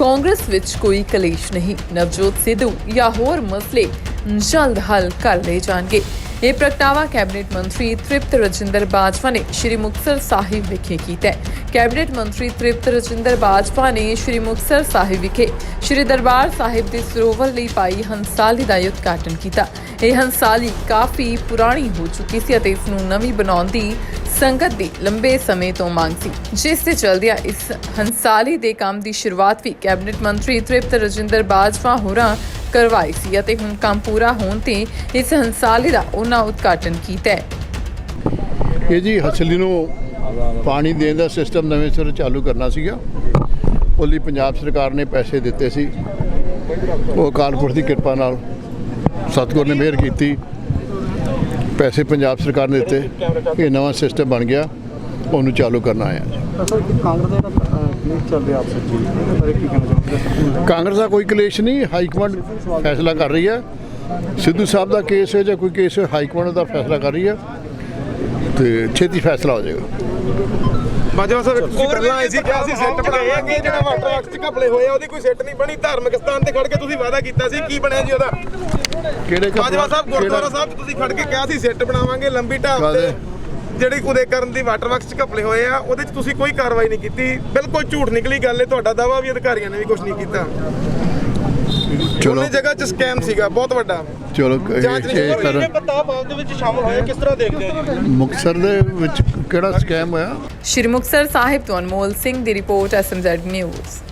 ਕਾਂਗਰਸ ਵਿੱਚ ਕੋਈ ਕਲੇਸ਼ ਨਹੀਂ। ਨਵਜੋਤ ਸਿੱਧੂ ਜਾਂ ਹੋਰ ਮਸਲੇ ਜਲਦ ਹੱਲ ਕਰ ਲਏ ਜਾਣਗੇ। ਇਹ ਪ੍ਰਗਟਾਵਾ ਕੈਬਨਿਟ ਮੰਤਰੀ ਤ੍ਰਿਪਤ ਰਜਿੰਦਰ ਬਾਜਵਾ ਨੇ ਸ਼੍ਰੀ ਮੁਕਤਸਰ ਸਾਹਿਬ ਵਿਖੇ ਕੀਤਾ ਕੈਬਨਿਟ ਮੰਤਰੀ ਤ੍ਰਿਪਤ ਰਜਿੰਦਰ ਬਾਜਵਾ ਨੇ ਸ਼੍ਰੀ ਮੁਕਤਸਰ ਸਾਹਿਬ ਵਿਖੇ ਸ਼੍ਰੀ ਦਰਬਾਰ ਸਾਹਿਬ ਦੇ ਸਰੋਵਰ ਲਈ ਪਾਈ ਹੰਸਾਲੀ ਦਾ ਉਦਘਾਟਨ ਕੀਤਾ। ਇਹ ਹੰਸਾਲੀ ਕਾਫੀ ਪੁਰਾਣੀ ਹੋ ਚੁੱਕੀ ਸੀ ਅਤੇ ਇਸ ਨੂੰ ਨਵੀਂ ਬਣਾਉਣ ਦੀ ਸੰਗਤ ਦੀ ਲੰਬੇ ਸਮੇਂ ਤੋਂ ਮੰਗ ਸੀ, ਜਿਸ ਦੇ ਚਲਦਿਆਂ ਇਸ ਹੰਸਾਲੀ ਦੇ ਕੰਮ ਦੀ ਸ਼ੁਰੂਆਤ ਵੀ ਕੈਬਨਿਟ ਮੰਤਰੀ ਤ੍ਰਿਪਤ ਰਜਿੰਦਰ ਬਾਜਵਾ ਹੋਰਾਂ ਕਰਵਾਈ ਸੀ ਅਤੇ ਹੁਣ ਕੰਮ ਪੂਰਾ ਹੋਣ ਤੇ ਇਸ ਹੰਸਾਲੀ ਦਾ ਉਹਨਾਂ ਉਦਘਾਟਨ ਕੀਤਾ ਹੈ। ਇਹ ਜੀ ਹਸਲੀ ਨੂੰ ਪਾਣੀ ਦੇਣ ਦਾ ਸਿਸਟਮ ਨਵੇਂ ਸਿਰੇ ਚਾਲੂ ਕਰਨਾ ਸੀਗਾ। ਉਹ ਲਈ ਪੰਜਾਬ ਸਰਕਾਰ ਨੇ ਪੈਸੇ ਦਿੱਤੇ ਸੀ। ਉਹ ਅਕਾਲ ਪੁਰਖ ਦੀ ਕਿਰਪਾ ਨਾਲ ਸਤਿਗੁਰ ਨੇ ਮਿਹਰ ਕੀਤੀ। ਪੈਸੇ ਪੰਜਾਬ ਸਰਕਾਰ ਨੇ ਦਿੱਤੇ ਇਹ ਨਵਾਂ ਸਿਸਟਮ ਬਣ ਗਿਆ ਉਹਨੂੰ ਚਾਲੂ ਕਰਨਾ ਆਇਆ ਕਾਂਗਰਸ ਦਾ ਕੋਈ ਕਲੇਸ਼ ਨਹੀਂ ਹਾਈ ਕਮਾਂਡ ਫੈਸਲਾ ਕਰ ਰਹੀ ਹੈ। ਸਿੱਧੂ ਸਾਹਿਬ ਦਾ ਕੇਸ ਹੈ ਜਾਂ ਕੋਈ ਕੇਸ ਹੈ ਹਾਈ ਕਮਾਂਡ ਦਾ ਫੈਸਲਾ ਕਰ ਰਹੀ ਹੈ। ਤੇ ਛੇਤੀ ਫੈਸਲਾ ਹੋ ਜਾਏਗਾ। ਬਾਜਵਾ ਸਾਹਿਬ ਪਹਿਲਾਂ ਆਏ ਸੀ ਕਿਹਾ ਸੀ ਸੈੱਟ ਬਣਾਵਾਂਗੇ ਜਿਹੜਾ ਵਾਟਰ ਵਰਕਸ ਚ ਘਪਲੇ ਹੋਏ ਆ ਉਹਦੀ ਕੋਈ ਸੈੱਟ ਨਹੀਂ ਬਣੀ। ਧਾਰਮਿਕ ਸਥਾਨ ਤੇ ਖੜ ਕੇ ਤੁਸੀਂ ਵਾਅਦਾ ਕੀਤਾ ਸੀ। ਕੀ ਬਣਿਆ ਜੀ ਉਹਦਾ? ਕਿਹੜੇ ਬਾਜਵਾ ਸਾਹਿਬ ਗੁਰਦੁਆਰਾ ਸਾਹਿਬ 'ਚ ਤੁਸੀਂ ਖੜ ਕੇ ਕਿਹਾ ਸੀ ਸੈੱਟ ਬਣਾਵਾਂਗੇ ਲੰਬੀ ਢਾਬ ਤੇ? ਜਿਹੜੀ ਉਦੇ ਕਰਨ ਦੀ ਵਾਟਰ ਵਰਕਸ ਚ ਘਪਲੇ ਹੋਏ ਆ ਉਹਦੇ 'ਚ ਤੁਸੀਂ ਕੋਈ ਕਾਰਵਾਈ ਨਹੀਂ ਕੀਤੀ। ਬਿਲਕੁਲ ਝੂਠ ਨਿਕਲੀ ਗੱਲ ਹੈ ਤੁਹਾਡਾ ਦਾਵਾ ਵੀ ਅਧਿਕਾਰੀਆਂ ਨੇ ਵੀ ਕੁਝ ਨਹੀਂ ਕੀਤਾ। ਚਲੋ। ਉਹਨੇ ਜਗ੍ਹਾ 'ਚ ਸਕੈਮ ਸੀਗਾ ਬਹੁਤ ਵੱਡਾ। ਚਲੋ ਜਾਂਚ ਇਹ- ਨਹੀਂ ਇਹ ਕਰਨ ਬਤਾਬ ਆਪ ਦੇ ਵਿੱਚ ਸ਼ਾਮਲ ਹੋਏ ਕਿਸ ਤਰ੍ਹਾਂ ਦੇਖਦੇ ਹੋ ਜੀ? ਮੁਕਤਸਰ ਦੇ ਵਿੱਚ ਕਿਹੜਾ ਸਕੈਮ ਹੋਇਆ? ਸ਼੍ਰੀ ਮੁਕਤਸਰ ਸਾਹਿਬ ਤੋਂ ਅਨਮੋਲ ਸਿੰਘ ਦੀ ਰਿਪੋਰਟ ਐਸਐਮਜ਼ੈਡ ਨਿਊਜ਼।